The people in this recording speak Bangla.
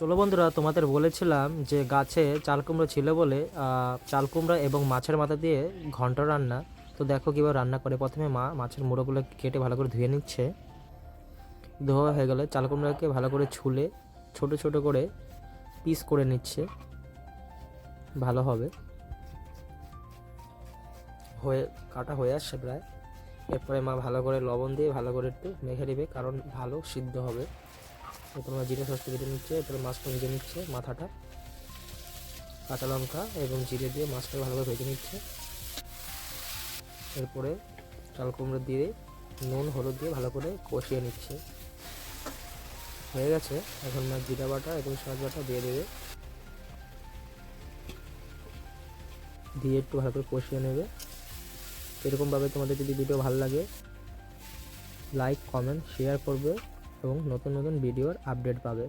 চলো বন্ধুরা, তোমাদের বলেছিলাম যে গাছে চাল কুমড়ো ছিল বলে চাল কুমড়ো এবং মাছের মাথা দিয়ে ঘন্ট রান্না। তো দেখো কীভাবে রান্না করে। প্রথমে মা মাছের মুড়োগুলো কেটে ভালো করে ধুয়ে নিচ্ছে। ধোয়া হয়ে গেলে চাল কুমড়াকে ভালো করে ছুলে ছোট ছোট করে পিস করে নিচ্ছে। ভালো হবে। হয়ে, কাটা হয়ে আসছে প্রায়। এরপরে মা ভালো করে লবণ দিয়ে ভালো করে একটু মেখে নেবে, কারণ ভালো সিদ্ধ হবে। মা জিরে সস কেটে নিচ্ছে, এরপরে মাছটা ভেজে নিচ্ছে মাথাটা। কাঁচা লঙ্কা এবং জিরে দিয়ে মাছটা ভালো করে ভেজে নিচ্ছে। এরপরে চাল কুমড়ো দিয়ে নুন, হলুদ দিয়ে ভালো করে কষিয়ে নিচ্ছে। হয়ে গেছে, এখন মা জিরা বাটা এবং সস বাটা দিয়ে দেবে। দিয়ে একটু ভালো করে কষিয়ে নেবে। এরকমভাবে তোমাদের যদি ভিডিও ভালো লাগে লাইক কমেন্ট শেয়ার করবে। এবং নতুন নতুন ভিডিওর আপডেট পাবে।